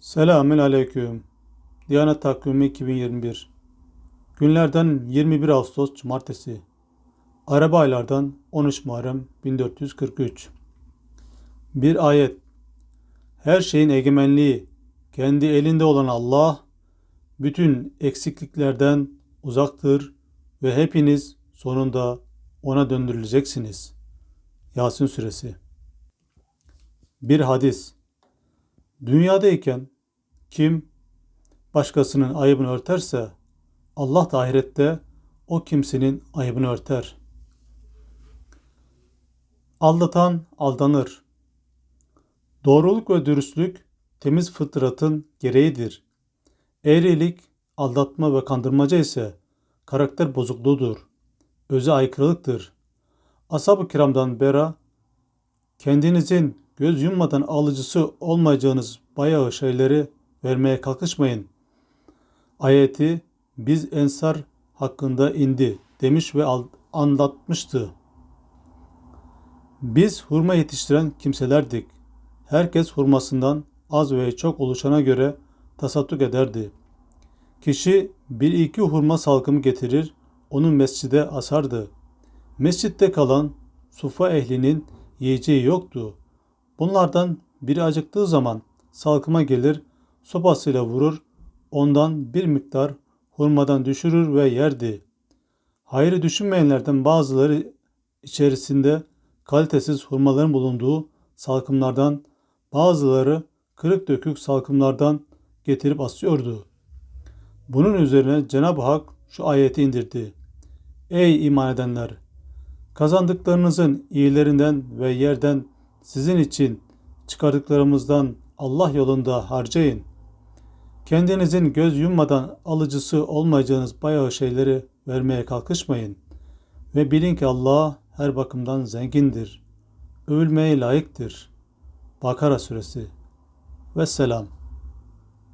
Selamün aleyküm. Diyanet Takvimi 2021. Günlerden 21 Ağustos Cumartesi. Araba aylardan 13 Muharrem 1443. Bir ayet. Her şeyin egemenliği kendi elinde olan Allah bütün eksikliklerden uzaktır ve hepiniz sonunda ona döndürüleceksiniz. Yasin Suresi. Bir hadis. Dünyadayken kim başkasının ayıbını örterse Allah da ahirette o kimsenin ayıbını örter. Aldatan aldanır. Doğruluk ve dürüstlük temiz fıtratın gereğidir. Eğrilik, aldatma ve kandırmaca ise karakter bozukluğudur. Öze aykırılıktır. Ashab-ı kiramdan bera kendinizin göz yummadan alıcısı olmayacağınız bayağı şeyleri vermeye kalkışmayın. Ayeti biz ensar hakkında indi demiş ve anlatmıştı. Biz hurma yetiştiren kimselerdik. Herkes hurmasından az ve çok oluşana göre tasadduk ederdi. Kişi bir iki hurma salkımı getirir, onu mescide asardı. Mescitte kalan sufa ehlinin yiyeceği yoktu. Bunlardan biri acıktığı zaman salkıma gelir, sopasıyla vurur, ondan bir miktar hurmadan düşürür ve yerdi. Hayrı düşünmeyenlerden bazıları içerisinde kalitesiz hurmaların bulunduğu salkımlardan, bazıları kırık dökük salkımlardan getirip asıyordu. Bunun üzerine Cenab-ı Hak şu ayeti indirdi. Ey iman edenler! Kazandıklarınızın iyilerinden ve yerden sizin için çıkardıklarımızdan Allah yolunda harcayın. Kendinizin göz yummadan alıcısı olmayacağınız bayağı şeyleri vermeye kalkışmayın. Ve bilin ki Allah her bakımdan zengindir. Övülmeye layıktır. Bakara suresi. Vesselam.